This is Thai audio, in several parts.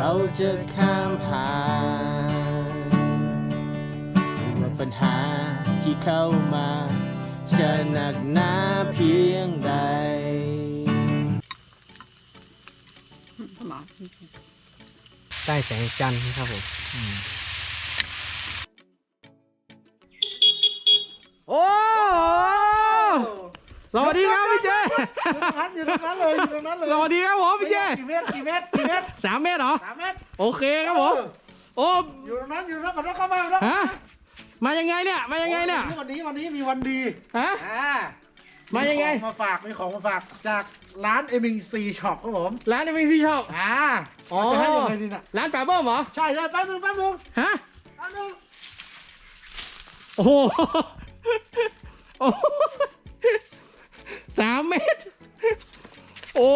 เราจะข้ามผ่านไม่ว่าปัญหาที่เข้ามา จะหนักหนาเพียงใดใต้แสงจันทร์นะครับผม สวัสดีครับพี่เจอยู่ตรงนั้นเลยอยู่ตรงนั้นเลยสวัสดีครับผมพี่เจกี่เมตรกี่เมตรกี่เมตรสามเมตรเหรอสามเมตรโอเคครับผมโอ้อยู่ตรงนั้นอยู่ตรงนั้นขอรถเข้ามาขอรถฮะมายังไงเนี่ยมายังไงเนี่ยวันนี้วันนี้มีวันดีฮะอ่ามายังไงของมาฝากมีของมาฝากจากร้านเอมิงซีช็อปครับผมร้านเอเมซี่ชอบอ่าอ๋อจะให้ยังไงดีน่ะร้านป่าเบิ้มเหรอใช่ใช่แป๊บนึงแป๊บนึงฮะแป๊บนึงโอ้โหโอ้โห สามเมตร โอ้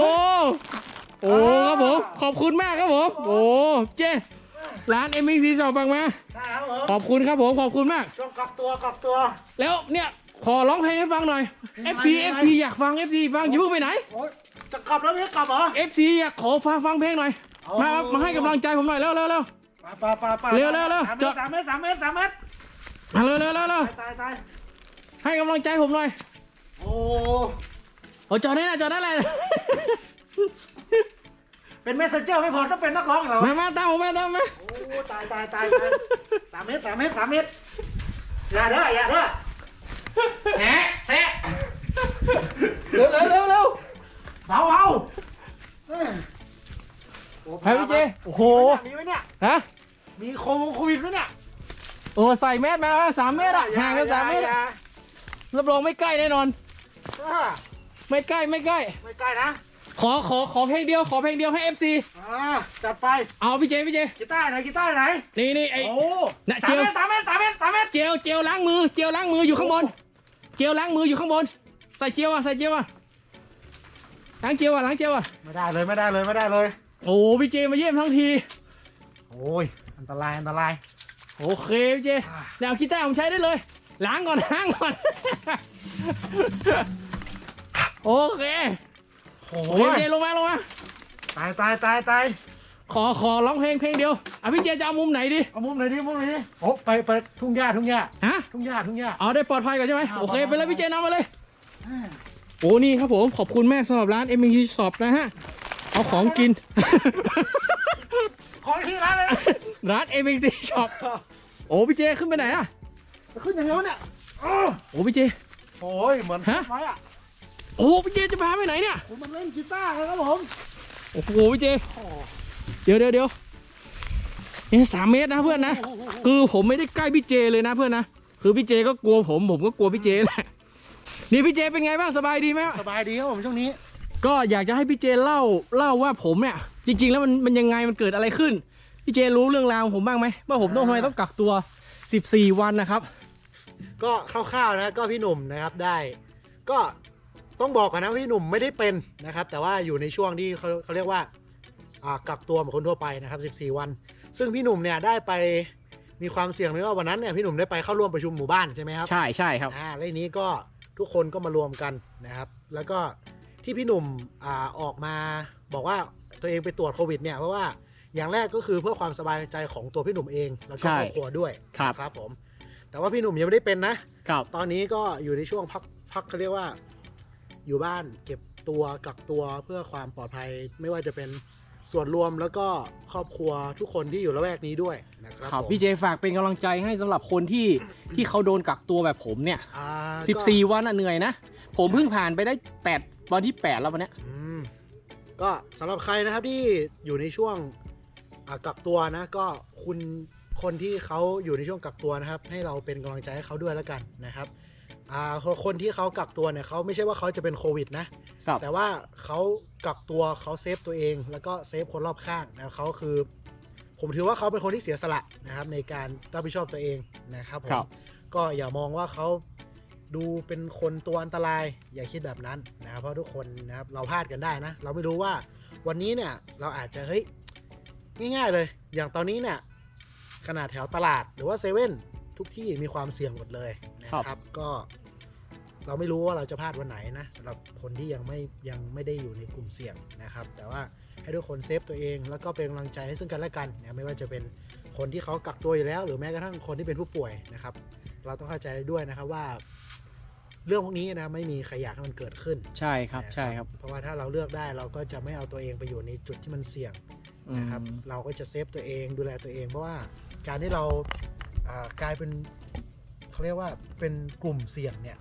โอ้ครับผม ขอบคุณมากครับผม โอ้เจ้ร้านเอ็มซีชอบบังมาใช่ครับผมขอบคุณครับผม ขอบคุณมาก ต้องกักตัวกักตัว แล้วเนี่ยขอร้องเพลงให้ฟังหน่อยเพลง FC อะไร FC อยากฟัง FC ฟังอย่าเพิ่งไปไหน โอ้ยจะกลับแล้วไม่กลับเหรอ FC อยากขอฟังฟังเพลงหน่อย เอามามามาให้กำลังใจผมหน่อยเร็วเร็วเร็วไปไปไปเร็วเร็วเร็ว สามเมตรสามเมตรสามเมตรมาเร็วเร็วเร็วเร็วตายตายตายให้กำลังใจผมหน่อย โอ้โอ้จอดได้นะจอดได้เลยเป็นเมสเซนเจอร์ไม่พอต้องเป็นนักร้องเหรอมามาตามผมมาตามมาโอ้ตายตายตายตายสามเมตรสามเมตรสามเมตรอย่าเด้ออย่าเด้อแฉะแฉะเร็วเร็วเร็วเร็วเบาเบาเอ้ยโอ้ไปพี่เจโอ้โหมีไหมเนี่ยฮะมีโควิดโควิดไหมเนี่ยโอ้ใส่เมตรมาสามเมตรอะห่างกันสามเมตรอย่อะรับรองไม่ใกล้แน่นอนอย่า ไม่ใกล้ไม่ใกล้ ไม่ใกล้นะขอขอขอเพลงเดียวขอเพลงเดียวให้ FC อ่าจัดไปเอาพี่เจพี่เจกีตาร์ไหนกีตาร์ไหนนี่นี่ไอโอ้น่ะสาเจีมยว เมตรสามเมตรสามเมตรสามเมตรเจลเจลล้างมือเจลล้างมืออยู่ข้างบน เจลล้างมืออยู่ข้างบน ใส่เจลอะใส่เจลอะล้างเจลอะล้างเจลอะไม่ได้เลยไม่ได้เลยไม่ได้เลย โอ้พี่เจมาเยี่ยมทั้งทีโอ้ยอันตรายอันตราย โอเคพี่เจแนวกีตาร์ผมใช้ได้เลย ล้างก่อนล้างก่อน โอเคโอ้โอเคยพี่เจลงมาลงมา ตายตายตายตายขอขอร้องเพลงเพลงเดียวอะพี่เจจะเอามุมไหนดีเอามุมไหนดิมุมไหนดิโอ้ไปไปทุ่งหญ้าทุ่งหญ้าฮะทุ่งหญ้าทุ่งหญ้า เอาได้ปลอดภัยก่อนใช่ไหมเอาโอเคเอาไปเลยพี่เจนำมาเลย อ่าโอ้นี่ครับผมขอบคุณแม่สำหรับร้านเอ็มยีสอบนะฮะ เอาของกิน ขออีกทีร้านเลยนะร้านเอ็มยีช็อปโอ้พี่เจขึ้นไปไหนอะจะขึ้นยังไงวะเนี่ยอ้อโอ้พี่เจ โอ้ยเหมือนฮะ ไม้อะ โอ้พี่เจจะพาไปไหนเนี่ย ผมมันเล่นกีตาร์กันครับผม โอ้โหพี่เจ โอ้เดี๋ยวเดี๋ยวเดี๋ยวนี่สามเมตรนะเพื่อนนะ คือผมไม่ได้ใกล้พี่เจเลยนะเพื่อนนะ คือพี่เจก็กลัวผมผมก็กลัวพี่เจแหละ นี่พี่เจเป็นไงบ้างสบายดีไหม สบายดีครับผมช่วงนี้ ก็อยากจะให้พี่เจเล่าเล่าว่าผมเนี่ย จริง ๆ แล้วมันมันยังไงมันเกิดอะไรขึ้น พี่เจรู้เรื่องราวของผมบ้างไหมว่าผมต้องทำไมต้องกักตัว 14 วันนะครับ ก็คร่าวๆนะก็พี่หนุ่มนะครับได้ ก็ ต้องบอกก่อนนะว่าพี่หนุ่มไม่ได้เป็นนะครับ แต่ว่าอยู่ในช่วงที่เขาเขาเรียกว่าอ่ากักตัวเหมือนคนทั่วไปนะครับ 14 วัน ซึ่งพี่หนุ่มเนี่ยได้ไปมีความเสี่ยงเลยว่าวันนั้นเนี่ยพี่หนุ่มได้ไปเข้าร่วมประชุมหมู่บ้านใช่ไหมครับใช่ใช่ครับอ่าแล้วทีนี้ก็ทุกคนก็มารวมกันนะครับ แล้วก็ที่พี่หนุ่มอ่าออกมาบอกว่าตัวเองไปตรวจโควิดเนี่ยเพราะว่าอย่างแรกก็คือเพื่อความสบายใจของตัวพี่หนุ่มเองแล้วก็ใช่ครอบครัวด้วยครับครับผม แต่ว่าพี่หนุ่มยังไม่ได้เป็นนะครับตอนนี้ก็อยู่ในช่วงพักพักเขาเรียกว่า อยู่บ้านเก็บตัวกักตัวเพื่อความปลอดภัยไม่ว่าจะเป็นส่วนรวมแล้วก็ครอบครัวทุกคนที่อยู่ละแวกนี้ด้วยนะครับครับผมพี่เจฝากเป็นกำลังใจให้สำหรับคนที่ที่เขาโดนกักตัวแบบผมเนี่ย อ่าก็14 วันอะเหนื่อยนะ ผมเพิ่งผ่านไปได้ 8 วันที่ 8 แล้ววันเนี้ย อืมก็สำหรับใครนะครับที่อยู่ในช่วงอ่ากักตัวนะ ก็คุณคนที่เขาอยู่ในช่วงกักตัวนะครับ ให้เราเป็นกำลังใจให้เขาด้วยแล้วกันนะครับอ่า คนที่เขากักตัวเนี่ยเขาไม่ใช่ว่าเขาจะเป็นโควิดนะครับแต่ว่าเขากักตัวเขาเซฟตัวเอง แล้วก็เซฟคนรอบข้างนะเขาคือ ผมถือว่าเขาเป็นคนที่เสียสละนะครับ ในการรับผิดชอบตัวเองนะครับผมครับก็อย่ามองว่าเขาดูเป็นคนตัวอันตราย อย่าคิดแบบนั้นนะครับเพราะทุกคนนะครับเราพลาดกันได้นะ เราไม่รู้ว่าวันนี้เนี่ยเราอาจจะเฮ้ยง่าย ๆเลย อย่างตอนนี้เนี่ยขนาดแถวตลาดหรือว่าเซเว่น ทุกที่มีความเสี่ยงหมดเลยนะครับ ก็เราไม่รู้ว่าเราจะพลาดวันไหนนะสำหรับคนที่ยังไม่ยังไม่ได้อยู่ในกลุ่มเสี่ยงนะครับ แต่ว่าให้ทุกคนเซฟตัวเอง แล้วก็เป็นกำลังใจให้ซึ่งกันและกันนะไม่ว่าจะเป็นคนที่เขากักตัวอยู่แล้ว หรือแม้กระทั่งคนที่เป็นผู้ป่วยนะครับ เราต้องเข้าใจด้วยนะครับว่า เรื่องพวกนี้นะไม่มีใครอยากให้มันเกิดขึ้นใช่ครับใช่ครับ เพราะว่าถ้าเราเลือกได้เราก็จะไม่เอาตัวเองไปอยู่ในจุดที่มันเสี่ยงนะครับอืมเราก็จะเซฟตัวเองดูแลตัวเองเพราะว่าการที่เราอ่า กลายเป็นเขาเรียกว่าเป็นกลุ่มเสี่ยงเนี่ย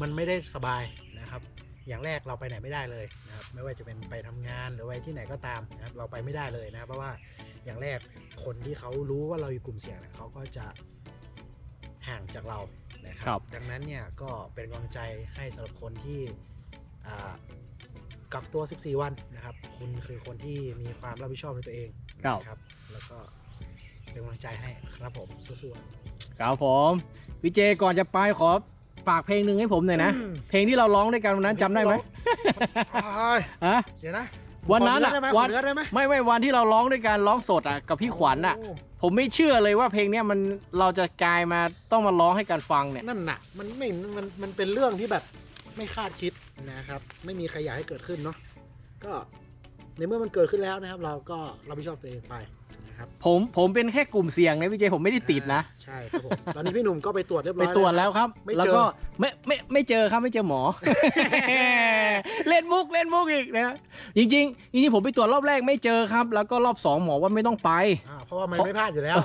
มันไม่ได้สบายนะครับ อย่างแรกเราไปไหนไม่ได้เลยนะครับไม่ว่าจะเป็นไปทำงานหรือไปที่ไหนก็ตามนะครับเราไปไม่ได้เลยนะครับ เพราะว่าอย่างแรกคนที่เขารู้ว่าเราอยู่กลุ่มเสี่ยงเนี่ยเขาก็จะห่างจากเรานะคครัรับ ดังนั้นเนี่ยก็เป็นกำลังใจให้สำหรับคนที่อ่ากักตัว 14 วันนะครับ คุณคือคนที่มีความรับผิดชอบในตัวเองครับนะครับ แล้วก็ เป็นกำลังใจให้ครับผมสู้ๆครับผมพี่เจก่อนจะไปขอฝากเพลงหนึ่งให้ผมหน่อยนะ เพลงที่เราร้องด้วยกันวันนั้นจำได้ไหมอ้ายฮะเดี๋ยวนะวันนั้นขอะเได้ไหมวัขอเนื้อได้ไหมไม่ไม่วันที่เราร้องด้วยกันร้องสดอะกับพี่ขวัญอะโผมไม่เชื่อเลยว่าเพลงเนี้ยมันเราจะกลายมาต้องมาร้องให้กันฟังเนี่ยนั่นน่ะมันไม่มันมันเป็นเรื่องที่แบบไม่คาดคิดนะครับ ไม่มีใครอยากให้เกิดขึ้นเนาะก็ในเมื่อมันเกิดขึ้นแล้วนะครับ เราก็รับผิดชอบตัวเองไปนะ ครับผมผมเป็นแค่กลุ่มเสี่ยงนะพี่เจผมไม่ได้ติดนะ ใช่ครับผมตอนนี้พี่หนุ่มก็ไปตรวจเรียบร้ไปอย ตรวจแล้วครับ ไม่เจอ แล้วก็ไม่ไม่ไม่เจอครับไม่เจอหมอ เล่นมุกเล่นมุกอีกนะจริงๆจริงๆผมไปตรวจรอบแรกไม่เจอครับ แล้วก็รอบสองหมอว่าไม่ต้องไป อ่าเพราะว่ามันไม่พลาดอยู่แล้ว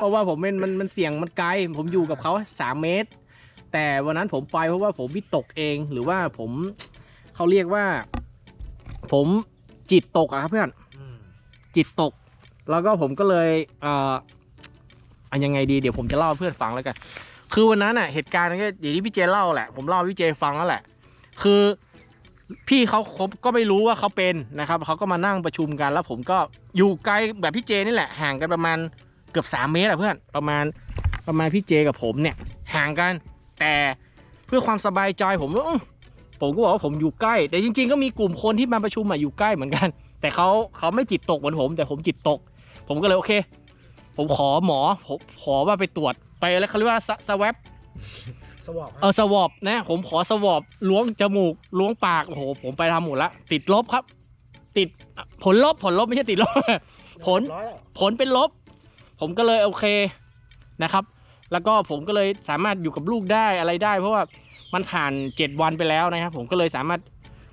เพราะว่าผมเป็นมันมันเสี่ยงมันไกล ผมอยู่กับเขาสามเมตร แต่วันนั้นผมไปเพราะว่าผมวิตกเองหรือว่าผมเขาเรียกว่า ผมจิตตกอะครับเพื่อน อืมจิตตก แล้วก็ผมก็เลยเอ่ออันยังไงดีเดี๋ยวผมจะเล่าเพื่อนฟังแล้วกัน คือวันนั้นอะเหตุการณ์มันก็อย่างที่พี่เจเล่าแหละ ผมเล่าพี่เจฟังแล้วแหละ คือพี่เขาก็ไม่รู้ว่าเขาเป็นนะครับเขาก็มานั่งประชุมกันแล้ว ผมก็อยู่ไกลแบบพี่เจนี่แหละ ห่างกันประมาณเกือบสามเมตรอะเพื่อนประมาณประมาณพี่เจกับผมเนี่ย ห่างกัน แต่เพื่อความสบายใจผมก็ผมก็บอกว่าผมอยู่ใกล้ แต่จริง ๆ ก็มีกลุ่มคนที่มาประชุมอะอยู่ใกล้เหมือนกัน แต่เขาเขาไม่จิตตกเหมือนผม แต่ผมจิตตก ผมก็เลยโอเค ผมขอหมอผมขอว่าไปตรวจไปแล้วเขาเรียกว่าสวปสวอปเออสวอปนะ ผมขอสวอปล้วงจมูกล้วงปากโอ้โหผมไปทำหมดละติดลบครับ ติดผลลบผลลบไม่ใช่ติดลบ ผล ร้อยแล้วผลเป็นลบ ผมก็เลยโอเคนะครับ แล้วก็ผมก็เลยสามารถอยู่กับลูกได้อะไรได้ เพราะว่ามันผ่าน7วันไปแล้วนะครับ ผมก็เลยสามารถ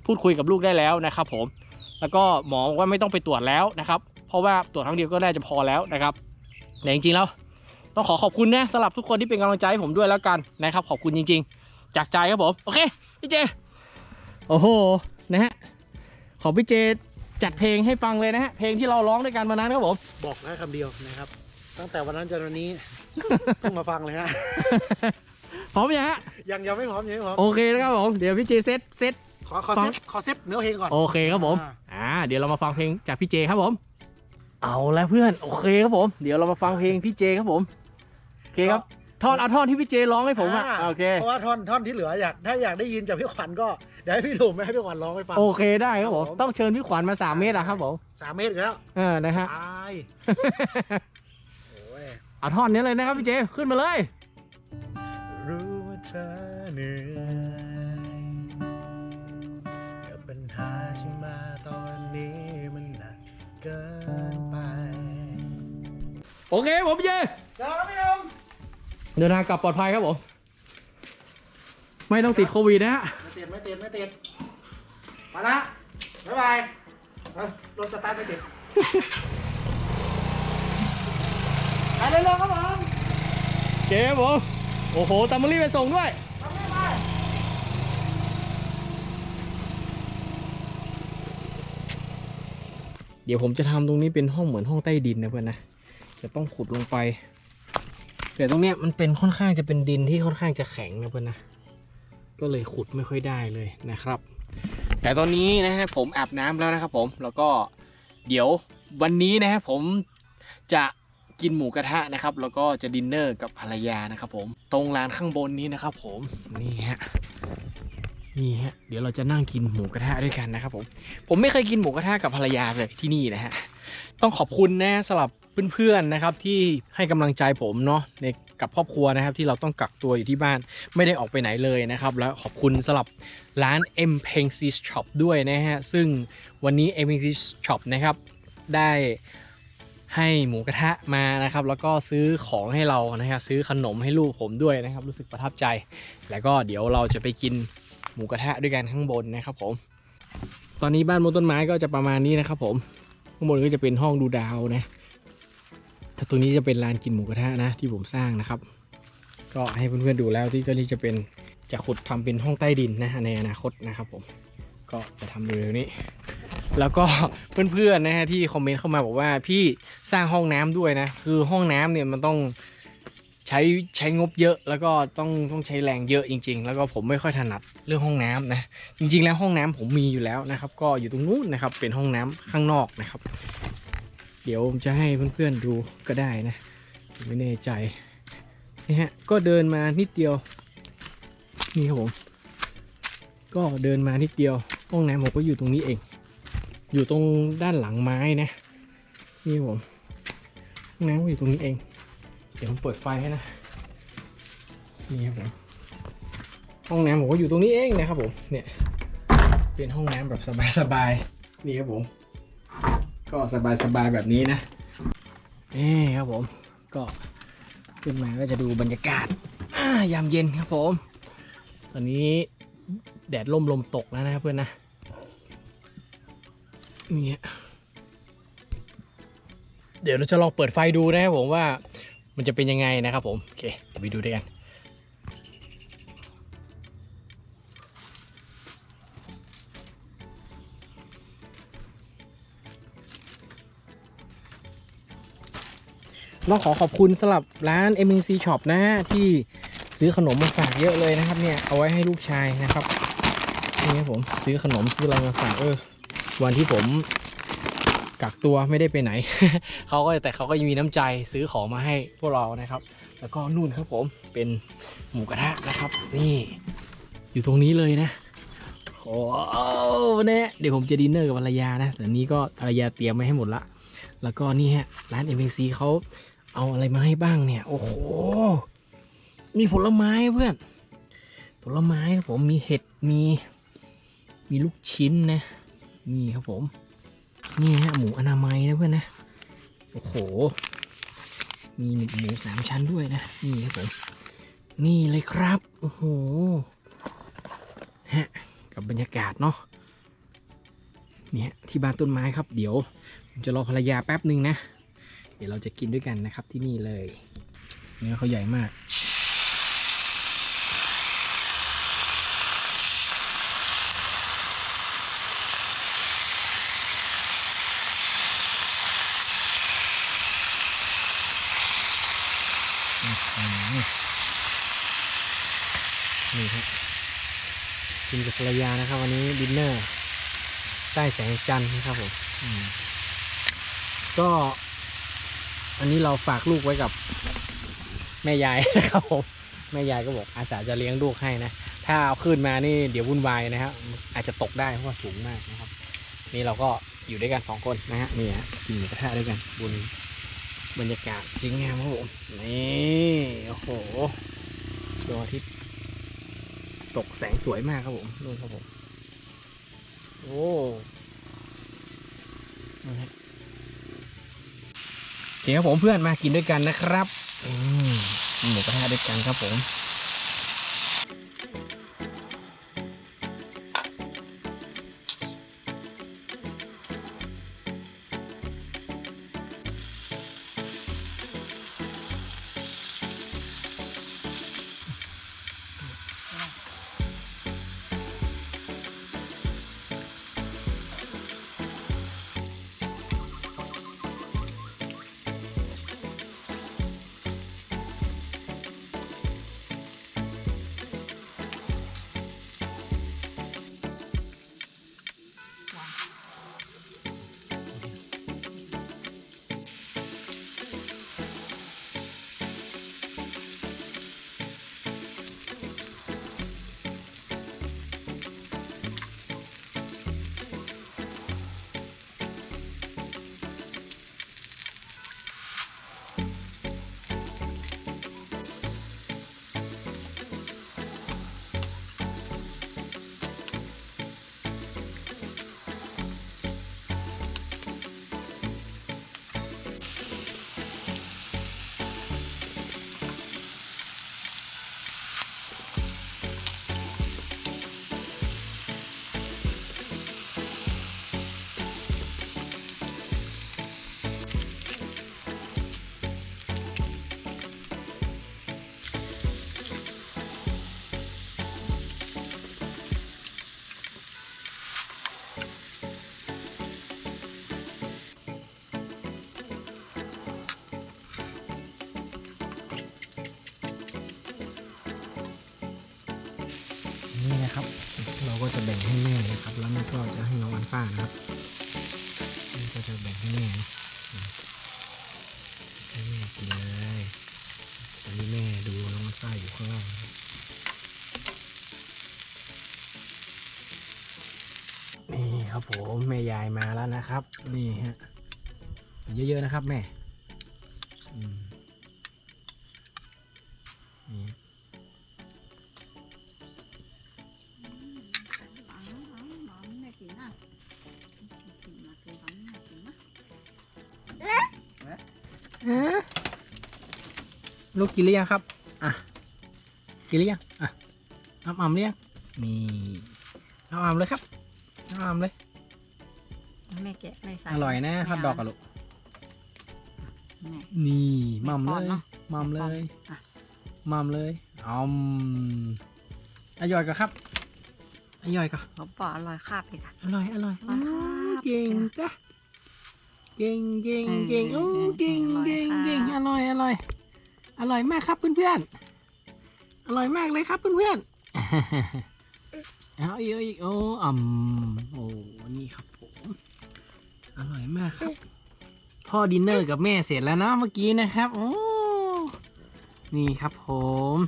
พูดคุยกับลูกได้แล้วนะครับ ผม แล้วก็หมอบอกว่าไม่ต้องไปตรวจแล้วนะครับ เพราะว่าตรวจครั้งเดียวก็ได้จะพอแล้วนะครับแต่จริงๆแล้วต้องขอขอบคุณนะสำหรับทุกคนที่เป็นกำลังใจให้ผมด้วยแล้วกันนะครับ ขอบคุณจริง ๆ จากใจครับผมโอเคพี่เจ โอ้โหนะฮะขอพี่เจจัดเพลงให้ฟังเลยนะฮะเพลงที่เราร้องด้วยกันวันนั้นครับผม บอกได้คำเดียวนะครับ ตั้งแต่วันนั้นจนวันนี้ เพิ่งมาฟังเลยฮะ พร้อมยังฮะยังยังไม่พร้อมยังไม่พร้อมโอเคนะครับผมเดี๋ยวพี่เจเซตเซต ขอขอฟัเซงฟขอเซฟเนื้อเพลงก่อน โอเคครับผมอ่าอ่า เดี๋ยวเรามาฟังเพลงจากพี่เจครับผม เอาแล้วเพื่อนโอเคครับผม เดี๋ยวเรามาฟังเพลงพี่เจครับผมโอเคครับท่อนเอาท่อนที่พี่เจร้องให้ผมอะโอเคเพราะว่าท่อนท่อนที่เหลืออยากถ้าอยากได้ยินจากพี่ขวัญก็เดี๋ยวให้พี่หนุ่มไม่ให้พี่ขวัญร้องให้ฟังโอเคได้ครับผมครับผมต้องเชิญพี่ขวัญมาสามเมตรอะครับผมสามเมตรอีกแล้วเออนะฮะตายโอ้ยเอาท่อนนี้เลยนะครับพี่เจขึ้นมาเลยรู้ว่าเธอเหนื่อยกับปัญหาที่มาตอนนี้มันหนักเกินไป โอเคผมพี่เจเจอแล้วพี่หนุ่มเดินทางกลับปลอดภัยครับผม ไม่ต้องติดโควิดนะฮะ ไม่ติดไม่ติดไม่ติดมาละบ๊ายบายเอ้ยรถสตาร์ทไม่ติดไปเร็วๆครับผมเจครับผม โอ้โหตามมารีบไปส่งด้วย ทำไม่ไปเดี๋ยวผมจะทำตรงนี้เป็นห้องเหมือนห้องใต้ดินนะเพื่อนนะ จะต้องขุดลงไป แต่ตรงเนี้ยมันเป็นค่อนข้างจะเป็นดินที่ค่อนข้างจะแข็งนะเพื่อนนะ ก็เลยขุดไม่ค่อยได้เลยนะครับ แต่ตอนนี้นะฮะผมอาบน้ำแล้วนะครับผม แล้วก็เดี๋ยววันนี้นะฮะผมจะกินหมูกระทะนะครับ แล้วก็จะดินเนอร์กับภรรยานะครับผม ตรงลานข้างบนนี้นะครับผมนี่ฮะนี่ฮะเดี๋ยวเราจะนั่งกินหมูกระทะด้วยกันนะครับผม ผมไม่เคยกินหมูกระทะกับภรรยาเลยที่นี่นะฮะ ต้องขอบคุณนะสำหรับ เพื่อนๆนะครับที่ให้กำลังใจผมเนาะในกับครอบครัวนะครับที่เราต้องกักตัวอยู่ที่บ้านไม่ได้ออกไปไหนเลยนะครับ แล้วขอบคุณสำหรับร้าน M p e n g s Shop ด้วยนะฮะซึ่งวันนี้ M p e n g s Shop นะครับได้ให้หมูกระทะมานะครับ แล้วก็ซื้อของให้เรานะครับซื้อขนมให้ลูกผมด้วยนะครับ รู้สึกประทับใจ แล้วก็เดี๋ยวเราจะไปกินหมูกระทะด้วยกันข้างบนนะครับผม ตอนนี้บ้านบนต้นไม้ก็จะประมาณนี้นะครับผมข้างบนก็จะเป็นห้องดูดาวนะ ตรงนี้จะเป็นลานกินหมูกระทะนะที่ผมสร้างนะครับ ก็ให้เพื่อนๆดูแล้วที่ก็นี่จะเป็นจะขุดทำเป็นห้องใต้ดินนะในอนาคตนะครับผมก็จะทำเร็วๆนี้ แล้วก็เพื่อนๆนะฮะที่คอมเมนต์เข้ามาบอกว่าพี่สร้างห้องน้ำด้วยนะ คือห้องน้ำเนี่ยมันต้องใช้ใช้งบเยอะ แล้วก็ต้องต้องใช้แรงเยอะจริง ๆ แล้วก็ผมไม่ค่อยถนัดเรื่องห้องน้ำนะจริง ๆ แล้วห้องน้ำผมมีอยู่แล้วนะครับ ก็อยู่ตรงนู้นนะครับเป็นห้องน้ำข้างนอกนะครับ เดี๋ยวผมจะให้เพื่อนๆดูก็ได้นะ ไม่แน่ใจนี่ฮะก็เดินมานิดเดียว นี่ครับผม ก็เดินมานิดเดียว ห้องน้ำผมก็อยู่ตรงนี้เอง อยู่ตรงด้านหลังไม้นะ นี่ครับผมห้องน้ำก็อยู่ตรงนี้เอง เดี๋ยวผมเปิดไฟให้นะ นี่ครับผมห้องน้ำผมก็อยู่ตรงนี้เองนะครับผม เนี่ย เป็นห้องน้ำแบบสบายๆ นี่ครับผม ก็สบายๆแบบนี้นะนี่ครับผมก็ขึ้นมาก็จะดูบรรยากาศยามเย็นครับผม ตอนนี้แดดล่มลมตกแล้วนะครับเพื่อนนะนี่เดี๋ยวเราจะลองเปิดไฟดูนะครับผมว่ามันจะเป็นยังไงนะครับผม โอเคไปดูด้วยกัน ต้องขอขอบคุณสำหรับร้าน m อ c Shop นะฮะที่ซื้อขนมมาฝากเยอะเลยนะครับ เนี่ยเอาไว้ให้ลูกชายนะครับนี่ผมซื้อขนมซื้ออะไรมาฝากเออวันที่ผมกักตัวไม่ได้ไปไหนเขาก็แต่เขาก็ยังมีน้ำใจซื้อของมาให้พวกเรานะครับ แล้วก็นู่นครับผมเป็นหมูกระทะนะครับ นี่ อยู่ตรงนี้เลยนะโอ้เนี่ยเดี๋ยวผมจะดินเนอร์กับภรรยานะแต่นี้ก็ภรรยาเตรียมไว้ให้หมดละแล้วก็นี่ฮะร้าน m อ c เขา เอาอะไรมาให้บ้างเนี่ย โอ้โห มีผลไม้เพื่อน ผลไม้ครับผมมีเห็ดมีมีลูกชิ้นนะ นี่ครับผม นี่ฮะหมูอนามัยนะเพื่อนนะ โอ้โห มีหมูสามชั้นด้วยนะ นี่ครับผม นี่เลยครับ โอ้โห ฮะ กับบรรยากาศเนาะ เนี่ยที่บ้านต้นไม้ครับ เดี๋ยวผมจะรอภรรยาแป๊บหนึ่งนะ เดี๋ยวเราจะกินด้วยกันนะครับที่นี่เลย เนื้อเขาใหญ่มากนี่ครับกินกับภรรยานะครับ วันนี้ดินเนอร์ใต้แสงจันทร์นะครับผมมก็ อันนี้เราฝากลูกไว้กับแม่ยายนะครับผมแม่ยายก็บอกอาสาจะเลี้ยงลูกให้นะ ถ้าเอาขึ้นมานี่เดี๋ยววุ่นวายนะครับอาจจะตกได้เพราะว่าสูงมากนะครับ นี่เราก็อยู่ด้วยกันสองคนนะฮะนี่ฮะกินหมูกระทะด้วยกันบนบรรยากาศสวยงามครับผมนี่โอ้โหดวงอาทิตย์ตกแสงสวยมากครับผมนู่นครับผมโอ้นะฮะ คครับผมเพื่อนมากินด้วยกันนะครับ อืมกินหมูกระทะด้วยกันครับผมานะครับนี่ก็จะแบ่งให้แม่นะให้แม่กินเลยตอนนี้แม่ดูน้องว้าอยู่ข้างล่างนี่ครับผมแม่ยายมาแล้วนะครับ นี่ฮะเยอะๆนะครับแม่ อืม ลูกกินหรือยังครับ อะ กินหรือยัง อะอ้ำอ่ำหรือยังนี่อ้ำอ่ำเลยครับอ้ำอ่ำเลยแม่แกะไม่ใส่อร่อยนะฮอทดอกอะลูก แม่ นี่มัมไม่เลป้อนยเนอะมัมเลไม่ป้อนยอะ มัมเลยอมอร่อยก็ครับอร่อยก็เขาปออร่อยคาบเลยค่ะ อร่อยอร่อยอร่อยครับเก่งจ้ะเก่งเก่งเก่งเอโอ้อเก่งอร่อยเก่งค่ะเก่งอร่อยอร่อย อร่อยมากครับเพื่อนๆ อร่อยมากเลยครับเพื่อนๆ เอาอีกเอาอีกโอ้อ่ำโอ้นี่ครับผมอร่อยมากครับ พ่อดินเนอร์กับแม่เสร็จแล้วนะเมื่อกี้นะครับโอ้นี่ครับผม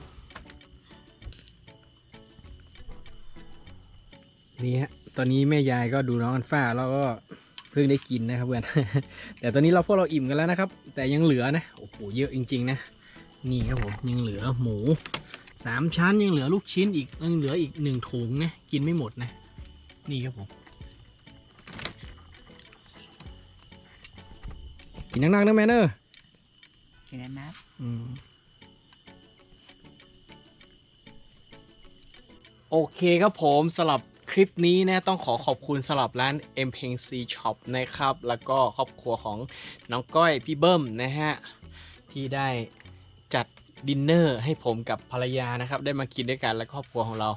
นี่ฮะตอนนี้แม่ยายก็ดูน้องอันฟ้าแล้วก็เพิ่งได้กินนะครับเพื่อนแต่ตอนนี้เราพวกเราอิ่มกันแล้วนะครับ แต่ยังเหลือนะโอ้โหเยอะจริง ๆ นะ นี่ครับผมยังเหลือหมูสามชั้นยังเหลือลูกชิ้นอีกยังเหลืออีกหนึ่งถุงนะกินไม่หมดนะ นี่ครับผมกินนักๆนะแม่เนอะกินแล้วนะอืมโอเคครับผมสำหรับคลิปนี้นะต้องขอขอบคุณสำหรับร้าน m p e n c Shop นะครับ แล้วก็ครอบครัวของน้องก้อยพี่เบิ้มนะฮะ ที่ได้จั ดินเนอร์ให้ผมกับภรรยานะครับ ได้มากินด้วยกันและครอบครัวของเรา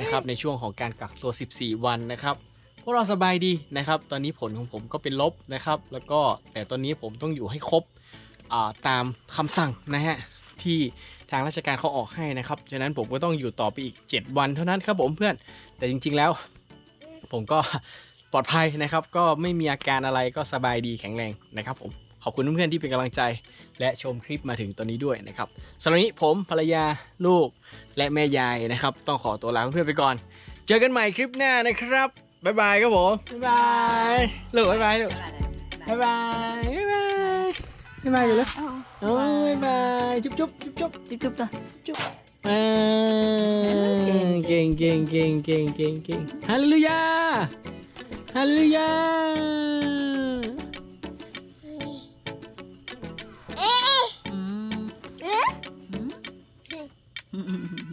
นะครับในช่วงของการกักตัว 14 วันนะครับพวกเราสบายดีนะครับ ตอนนี้ผลของผมก็เป็นลบนะครับ แล้วก็แต่ตอนนี้ผมต้องอยู่ให้ครบตามคำสั่งนะฮะที่ทางราชการเขาออกให้นะครับ ฉะนั้นผมก็ต้องอยู่ต่อไปอีก 7 วันเท่านั้นครับผมเพื่อน แต่จริง ๆ แล้ว ผมก็ปลอดภัยนะครับ ก็ไม่มีอาการอะไรก็สบายดีแข็งแรงนะครับผม ขอบคุณเพื่อนๆที่เป็นกำลังใจ และชมคลิปมาถึงตอนนี้ด้วยนะครับสำหรับวันนี้ผมภรรยาลูกและแม่ยายนะครับ ต้องขอตัวลาเพื่อนๆไปก่อน เจอกันใหม่คลิปหน้านะครับบ๊ายบายครับผมบ๊ายบายลูกบ๊ายบายลูกบายบายบายบายบายบายอยู่แล้วโอ้ยบายบายจุ๊บจุ๊บจุ๊บจุ๊บจุ๊บจุ๊บตัวอ่าเก่งเก่งเก่งเก่งเก่งเก่งฮัลเลลูยาฮัลเลลูยา Mm-hmm.